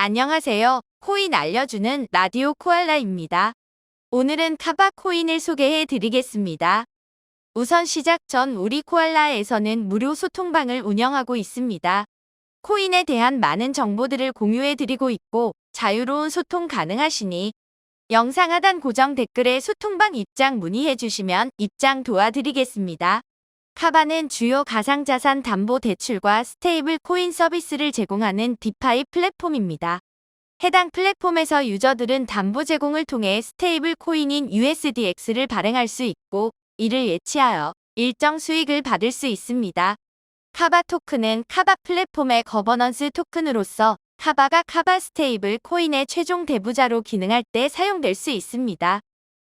안녕하세요. 코인 알려주는 라디오 코알라입니다. 오늘은 카바 코인을 소개해 드리겠습니다. 우선 시작 전 우리 코알라에서는 무료 소통방을 운영하고 있습니다. 코인에 대한 많은 정보들을 공유해 드리고 있고 자유로운 소통 가능하시니 영상 하단 고정 댓글에 소통방 입장 문의해 주시면 입장 도와드리겠습니다. 카바는 주요 가상자산 담보 대출과 스테이블 코인 서비스를 제공하는 디파이 플랫폼입니다. 해당 플랫폼에서 유저들은 담보 제공을 통해 스테이블 코인인 USDX를 발행할 수 있고 이를 예치하여 일정 수익을 받을 수 있습니다. 카바 토큰은 카바 플랫폼의 거버넌스 토큰으로서 카바가 카바 스테이블 코인의 최종 대부자로 기능할 때 사용될 수 있습니다.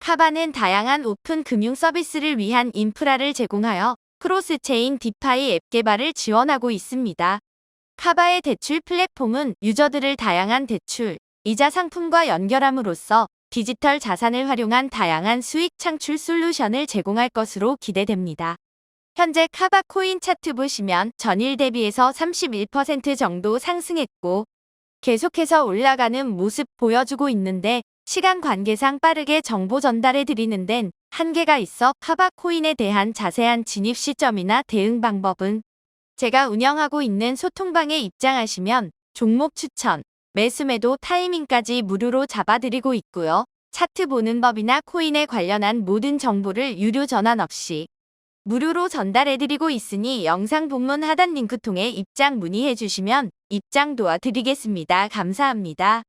카바는 다양한 오픈 금융 서비스를 위한 인프라를 제공하여 크로스체인 디파이 앱 개발을 지원하고 있습니다. 카바의 대출 플랫폼은 유저들을 다양한 대출, 이자 상품과 연결함으로써 디지털 자산을 활용한 다양한 수익 창출 솔루션을 제공할 것으로 기대됩니다. 현재 카바 코인 차트 보시면 전일 대비해서 31% 정도 상승했고 계속해서 올라가는 모습 보여주고 있는데 시간 관계상 빠르게 정보 전달해 드리는 데는 한계가 있어 카바 코인에 대한 자세한 진입 시점이나 대응 방법은 제가 운영하고 있는 소통방에 입장하시면 종목 추천, 매수 매도 타이밍까지 무료로 잡아드리고 있고요. 차트 보는 법이나 코인에 관련한 모든 정보를 유료 전환 없이 무료로 전달해드리고 있으니 영상 본문 하단 링크 통해 입장 문의해 주시면 입장 도와드리겠습니다. 감사합니다.